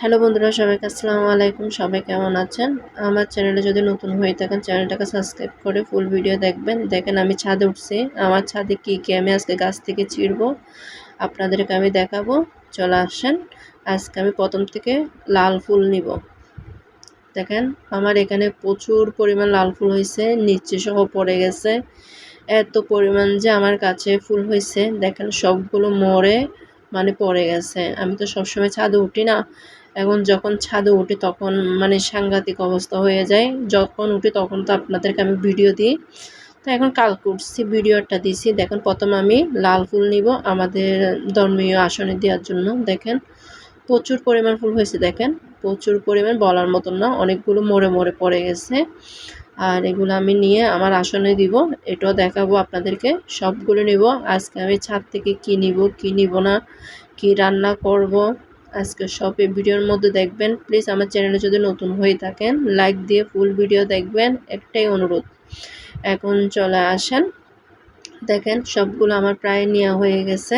Hello বন্ধুরা, সবাইকে আসসালামু আলাইকুম। সবাই কেমন আছেন? আমার চ্যানেলে যদি নতুন হয়ে থাকেন, চ্যানেলটাকে সাবস্ক্রাইব করে ফুল ভিডিও দেখবেন। দেখেন, আমি ছাদে উঠছি। আমার ছাদে কী কী আমি আজকে গাছ থেকে চিরবো আপনাদেরকে আমি দেখাবো। চলে আসেন, আজকে আমি প্রথম থেকে লাল ফুল নিব। দেখেন, আমার এখানে প্রচুর পরিমাণ লাল ফুল হয়েছে, নিচে সহ পড়ে গেছে। এত পরিমাণ যে আমার কাছে ফুল হয়েছে। দেখেন, সবগুলো মরে মানে পড়ে গেছে। আমি তো সবসময় ছাদে উঠি না। এখন যখন ছাদে উঠি তখন মানে সাংঘাতিক অবস্থা হয়ে যায়। যখন উঠি তখন তো আপনাদেরকে আমি ভিডিও দিই। তো এখন কাল করছি ভিডিওটা দিছি। দেখেন, প্রথম আমি লাল ফুল নিব আমাদের ধর্মীয় আসনে দেওয়ার জন্য। দেখেন, প্রচুর পরিমাণ ফুল হয়েছে, দেখেন। প্রচুর পরিমাণ বলার মতন না, অনেকগুলো মরে মরে পড়ে গেছে। আর এগুলো আমি নিয়ে আমার আসনে দিব। এটাও দেখাবো আপনাদেরকে। সবগুলো নিব। আজকে আমি ছাদ থেকে কি নিব কি নিব না, কি রান্না করব আজকে সব ভিডিওর মধ্যে দেখবেন প্লিজ আমার চ্যানেলে যদি নতুন হয়ে থাকেন লাইক দিয়ে ফুল ভিডিও দেখবেন, একটাই অনুরোধ। এখন চলে আসেন। দেখেন, সবগুলো আমার প্রায় নেওয়া হয়ে গেছে।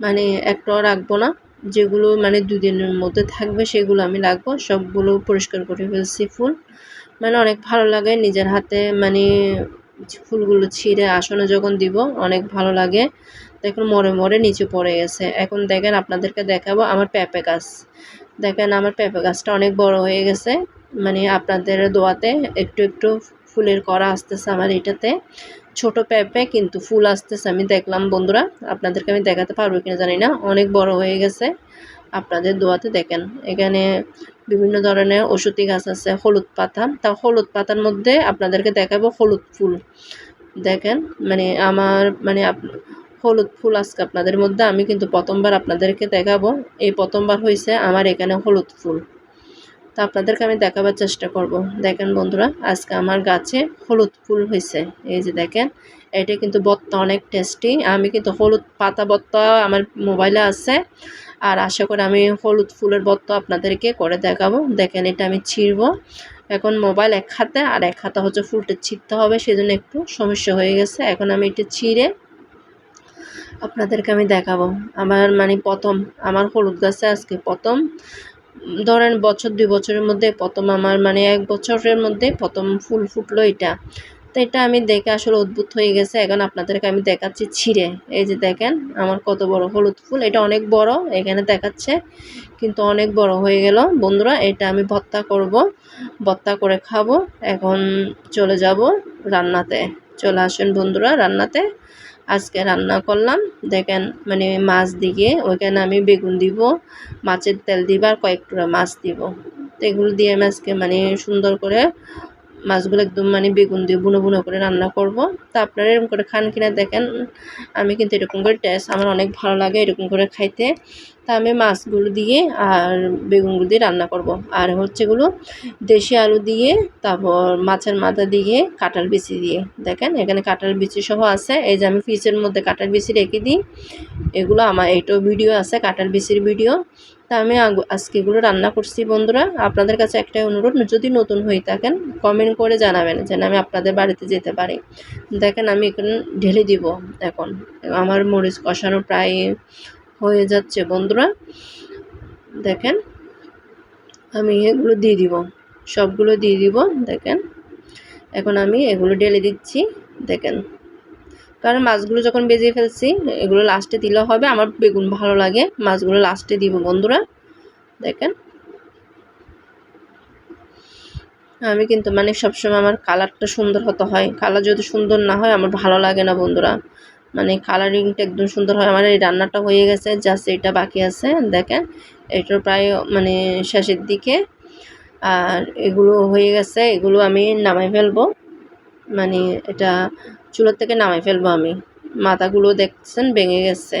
মানে একটাও রাখব না, যেগুলো মানে দুদিনের মধ্যে থাকবে, সেগুলো আমি রাখব। সবগুলো পরিষ্কার করে ফেলছি ফুল। মানে অনেক ভালো লাগে নিজের হাতে মানে ফুলগুলো ছিঁড়ে আসনে যখন দিব, অনেক ভালো লাগে। দেখুন মরে মরে নিচে পড়ে গেছে। এখন দেখেন আপনাদেরকে দেখাবো আমার পেঁপে গাছ। দেখেন আমার পেঁপে গাছটা অনেক বড় হয়ে গেছে। মানে আপনাদের দোয়াতে একটু একটু ফুলের করা আসতেছে আমার এটাতে। ছোট পেঁপে কিন্তু ফুল আসতেছে, আমি দেখলাম বন্ধুরা। আপনাদেরকে আমি দেখাতে পারব কিনা জানি না। অনেক বড় হয়ে গেছে। আপনাদের দোয়াতে দেখেন। এখানে বিভিন্ন ধরনের ওষুধি গাছ আছে, হলুদ পাতা। তা হলুদ পাতার মধ্যে আপনাদেরকে দেখাবো হলুদ ফুল। দেখেন মানে আমার মানে হলুদ ফুল আজকে আপনাদের মধ্যে। আমি কিন্তু প্রথমবার আপনাদেরকে দেখাবো। এই প্রথমবার হয়েছে আমার এখানে হলুদ ফুল। তা আপনাদেরকে আমি দেখাবার চেষ্টা করব। দেখেন বন্ধুরা, আজকে আমার গাছে হলুদ ফুল হয়েছে এই যে দেখেন, এটা কিন্তু বত্তা অনেক টেস্টি আমি কিন্তু হলুদ পাতা বত্তা আমার মোবাইলে আছে। আর আশা করি আমি হলুদ ফুলের বত্তা আপনাদেরকে করে দেখাবো। দেখেন, এটা আমি ছিঁড়ব। এখন মোবাইল এক হাতে, আর এক হাতে হচ্ছে ফুলটা ছিঁড়তে হবে, সেজন্য একটু সমস্যা হয়ে গেছে। এখন আমি এটা ছিঁড়ে আপনাদেরকে আমি দেখাবো। আমার মানে প্রথম, আমার হলুদ গাছে আজকে প্রথম। ধরেন বছর, দুই বছরের মধ্যে প্রথম আমার মানে এক বছরের মধ্যে প্রথম ফুল ফুটলো এটা। তো এটা আমি দেখে আসলে অদ্ভুত হয়ে গেছে। এখন আপনাদেরকে আমি দেখাচ্ছি ছিঁড়ে। এই যে দেখেন, আমার কত বড় হলুদ ফুল। এটা অনেক বড়, এখানে দেখাচ্ছে, কিন্তু অনেক বড় হয়ে গেল। বন্ধুরা, এটা আমি ভত্তা করব। ভত্তা করে খাব। এখন চলে যাব রান্নাতে। চলে আসেন বন্ধুরা রান্নাতে। আজকে রান্না করলাম। দেখেন মানে মাছ দিয়ে ওইখানে আমি বেগুন দিব, মাছের তেল দিব আর কয়েকটা মাছ দিব। এগুলো দিয়ে আমি আজকে মানে সুন্দর করে মাছগুলো একদম মানে বেগুন দিয়ে বুনো বুনো করে রান্না করব। তা আপনারা এরকম করে খান কিনা দেখেন, আমি কিন্তু এরকম করে টেস্ট, আমার অনেক ভালো লাগে এরকম করে খাইতে। তা আমি মাছগুলো দিয়ে আর বেগুনগুলো দিয়ে রান্না করব। আর হচ্ছে এগুলো দেশি আলু দিয়ে, তারপর মাছের মাথা দিয়ে, কাঁঠাল বিচি দিয়ে। দেখেন, এখানে কাঁঠাল বিচি সহ আছে। এই যে আমি ফ্রিজের মধ্যে কাঁঠাল বিচি রেখে দিই। এগুলো আমার এইটাও ভিডিও আছে, কাঁঠাল বিচির ভিডিও। তা আমি আজকে এগুলো রান্না করছি বন্ধুরা। আপনাদের কাছে একটাই অনুরোধ, যদি নতুন হয়ে থাকেন কমেন্ট করে জানাবেন যেন আমি আপনাদের বাড়িতে যেতে পারি। দেখেন, আমি এখানে ঢেলে দিব এখন। আমার মরিচ কষানো প্রায় হয়ে যাচ্ছে, বন্ধুরা। দেখেন, আমি এগুলো দিয়ে দিব, সবগুলো দিয়ে দিব, দেখেন। এখন আমি এগুলো ঢেলে দিচ্ছি, দেখেন। কারণ মাছগুলো যখন বেজে ফেলছি, এগুলো লাস্টে দিলে হবে, আমার বেগুন ভালো লাগে, মাছগুলো লাস্টে দিব, বন্ধুরা। দেখেন। আমি কিন্তু মানে সবসময় আমার কালারটা সুন্দর হতে হয় কালার যদি সুন্দর না হয়, আমার ভালো লাগে না, বন্ধুরা। মানে কালারিংটা একদম সুন্দর হয়। আমার এই রান্নাটা হয়ে গেছে জাস্ট এটা বাকি আছে, দেখেন। এটার প্রায় মানে শেষের দিকে। আর এগুলো হয়ে গেছে, এগুলো আমি নামাই ফেলব। মানে এটা চুলোর থেকে নামাই ফেলব আমি। মাথাগুলো দেখছেন, ভেঙে গেছে।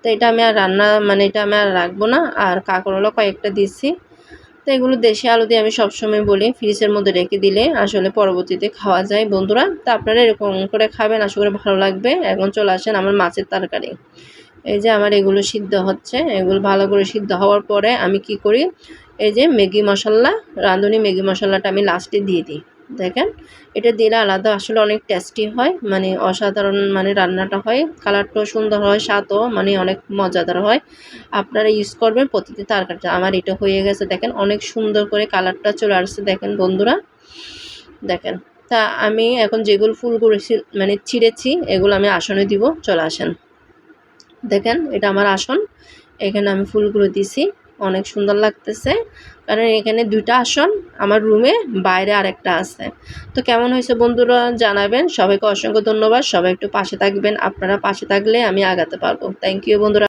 তো এটা আমি আর রান্না মানে এটা আমি আর রাখব না। আর কাঁকড়গুলো কয়েকটা দিচ্ছি তো এগুলো দেশি আলু দিয়ে আমি সবসময় বলি, ফ্রিজের মধ্যে রেখে দিলে আসলে পরবর্তীতে খাওয়া যায়। বন্ধুরা, তো আপনারা এরকম করে খাবেন, আশা করে ভালো লাগবে। এখন চলে আসেন আমার মাছের তরকারি। এই যে আমার এগুলো সিদ্ধ হচ্ছে, এগুলো ভালো করে সিদ্ধ হওয়ার পরে আমি কি করি? এই যে ম্যাগি মশলা, রাঁধুনি ম্যাগি মশলাটা আমি লাস্টে দিয়ে দিই। দেখেন, এটা দিলে আলাদা। আসলে অনেক টেস্টি হয় মানে অসাধারণ মানে রান্নাটা হয়। কালারটাও সুন্দর হয়, স্বাদও মানে অনেক মজাদার হয়। আপনারা ইউজ করবেন প্রতিটি তরকারিটা। আমার এটা হয়ে গেছে, দেখেন, অনেক সুন্দর করে কালারটা চলে আসছে, দেখেন বন্ধুরা। দেখেন, তা আমি এখন যেগুলো ফুলগুলো মানে ছিঁড়েছি, এগুলো আমি আসনে দিব, চলে আসেন। দেখেন, এটা আমার আসন, এখানে আমি ফুলগুলো দিছি। অনেক সুন্দর লাগতেছে। কারণ এখানে দুইটা আসন, আমার রুমে বাইরে আরেকটা আছে। তো কেমন হয়েছে বন্ধুরা জানাবেন। সবাইকে অসংখ্য ধন্যবাদ। সবাই একটু পাশে থাকবেন। আপনারা পাশে থাকলে আমি আগাতে পারব। থ্যাংক ইউ বন্ধুরা।